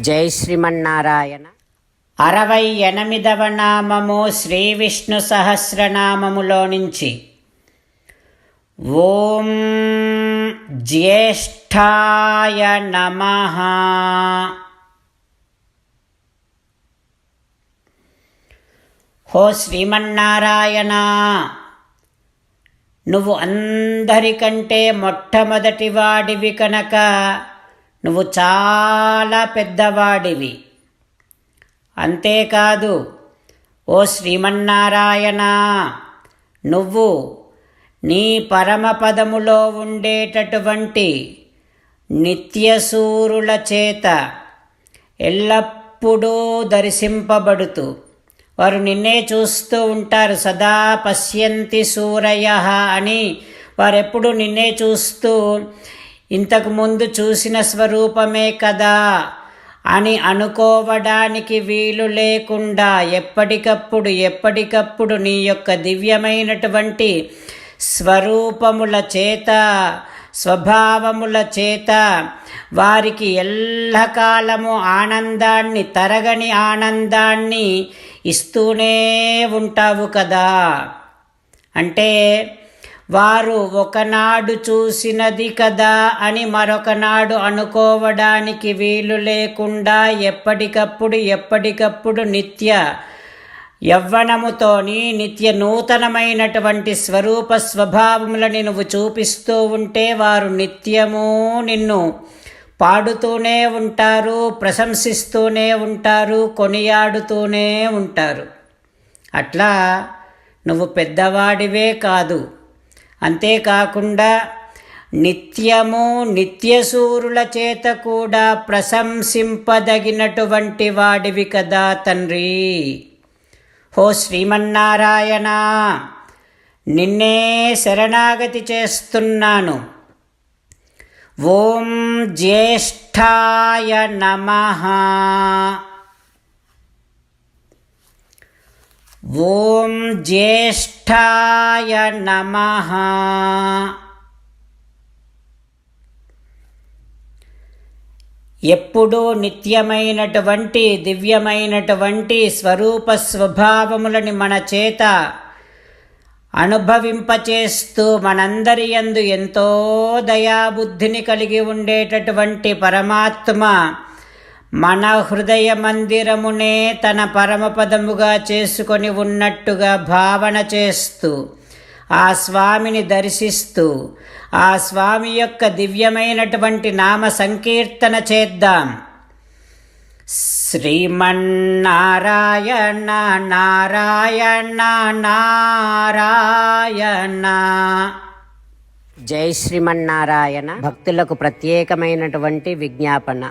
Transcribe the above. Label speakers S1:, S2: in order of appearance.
S1: జై శ్రీమన్నారాయణ. అరవై ఎనిమిదవ నామము శ్రీ విష్ణు సహస్రనామములో నుంచి. ఓం జ్యేష్ఠాయ నమ. హో శ్రీమన్నారాయణ నువ్వు అందరికంటే మొట్టమొదటి వాడివి కనుక. నువ్వు చాలా పెద్దవాడివి. అంతేకాదు ఓ శ్రీమన్నారాయణ నువ్వు నీ పరమపదములో ఉండేటటువంటి నిత్యసూరుల చేత ఎల్లప్పుడూ దర్శింపబడుతూ వారు నిన్నే చూస్తూ ఉంటారు సదా పశ్యంతి సూరయ అని. వారెప్పుడు నిన్నే చూస్తూ ఇంతకుముందు చూసిన స్వరూపమే కదా అని అనుకోవడానికి వీలు లేకుండా ఎప్పటికప్పుడు ఎప్పటికప్పుడు నీ యొక్క దివ్యమైనటువంటి స్వరూపముల చేత స్వభావముల చేత వారికి ఎల్లకాలము ఆనందాన్ని తరగని ఆనందాన్ని ఇస్తూనే ఉంటావు కదా. అంటే వారు ఒకనాడు చూసినది కదా అని మరొకనాడు అనుకోవడానికి వీలు లేకుండా ఎప్పటికప్పుడు ఎప్పటికప్పుడు నిత్య యవ్వనముతోని నిత్య నూతనమైనటువంటి స్వరూప స్వభావములని నువ్వు చూపిస్తూ ఉంటే వారు నిత్యము నిన్ను పాడుతూనే ఉంటారు ప్రశంసిస్తూనే ఉంటారు కొనియాడుతూనే ఉంటారు. అట్లా నువ్వు పెద్దవాడివే కాదు. అంతేకాకుండా నిత్యము నిత్యసూరుల చేత కూడా ప్రశంసింపదగినటువంటి వాడివి కదా తండ్రి. హో శ్రీమన్నారాయణ నిన్నే శరణాగతి చేస్తున్నాను. ఓం జ్యేష్ఠాయ నమ. ఓం జ్యేష్ఠాయ నమ. ఎప్పుడూ నిత్యమైనటువంటి దివ్యమైనటువంటి స్వరూప స్వభావములని మన చేత అనుభవింపచేస్తూ మనందరి యందు ఎంతో దయాబుద్ధిని కలిగి ఉండేటటువంటి పరమాత్మ మన హృదయ మందిరమునే తన పరమపదముగా చేసుకొని ఉన్నట్టుగా భావన చేస్తూ ఆ స్వామిని దర్శిస్తూ ఆ స్వామి యొక్క దివ్యమైనటువంటి నామ సంకీర్తన చేద్దాం. శ్రీమన్నారాయణ నారాయణ నారాయణ. జై శ్రీమన్నారాయణ. భక్తులకు ప్రత్యేకమైనటువంటి విజ్ఞాపన.